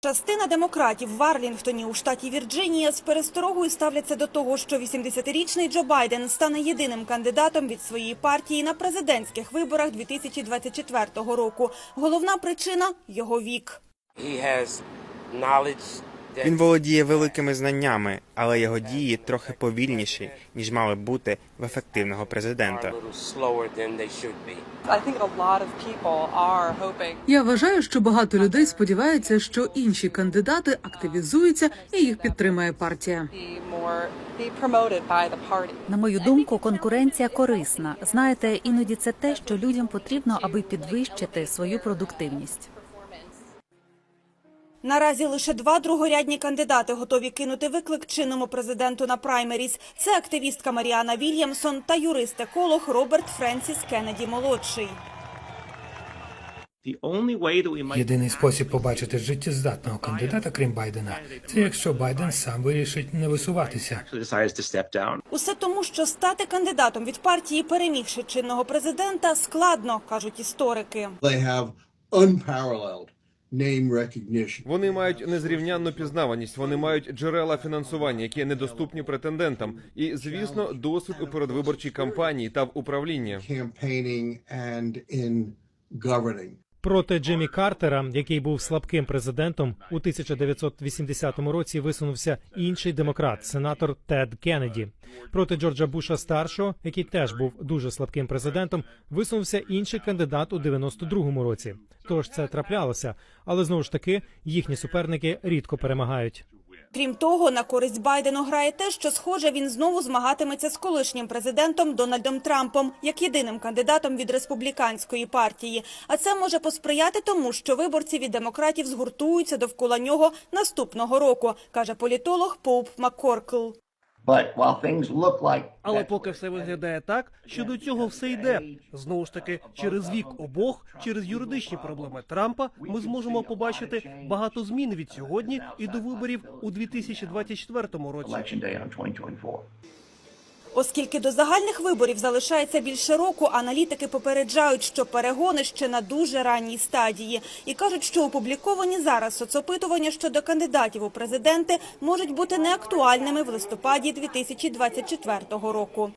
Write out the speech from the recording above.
Частина демократів в Арлінгтоні у штаті Вірджинія з пересторогою ставляться до того, що 80-річний Джо Байден стане єдиним кандидатом від своєї партії на президентських виборах 2024 року. Головна причина – його вік. He has knowledge Він володіє великими знаннями, але його дії трохи повільніші, ніж мали б бути в ефективного президента. Я вважаю, що багато людей сподіваються, що інші кандидати активізуються і їх підтримає партія. На мою думку, конкуренція корисна. Знаєте, іноді це те, що людям потрібно, аби підвищити свою продуктивність. Наразі лише два другорядні кандидати готові кинути виклик чинному президенту на праймеріс. Це активістка Маріана Вільямсон та юрист-еколог Роберт Френсіс Кеннеді молодший. Єдиний спосіб побачити життєздатного кандидата, крім Байдена, це якщо Байден сам вирішить не висуватися. Усе тому, що стати кандидатом від партії, перемігши чинного президента, складно, кажуть історики. Вони мають незрівнянну пізнаваність, вони мають джерела фінансування, які недоступні претендентам, і звісно, досвід у передвиборчій кампанії та в управлінні. Проти Джиммі Картера, який був слабким президентом, у 1980 році висунувся інший демократ, сенатор Тед Кеннеді. Проти Джорджа Буша старшого, який теж був дуже слабким президентом, висунувся інший кандидат у 92-му році. Тож це траплялося, але знову ж таки їхні суперники рідко перемагають. Крім того, на користь Байдену грає те, що схоже, він знову змагатиметься з колишнім президентом Дональдом Трампом як єдиним кандидатом від республіканської партії. А це може посприяти тому, що виборці від демократів згуртуються довкола нього наступного року, каже політолог Поуп Маккоркл. Але поки все виглядає так, що до цього все йде. Знову ж таки, через вік обох, через юридичні проблеми Трампа, ми зможемо побачити багато змін від сьогодні і до виборів у 2024 році. Оскільки до загальних виборів залишається більше року, аналітики попереджають, що перегони ще на дуже ранній стадії, і кажуть, що опубліковані зараз соцопитування щодо кандидатів у президенти можуть бути неактуальними в листопаді 2024 року.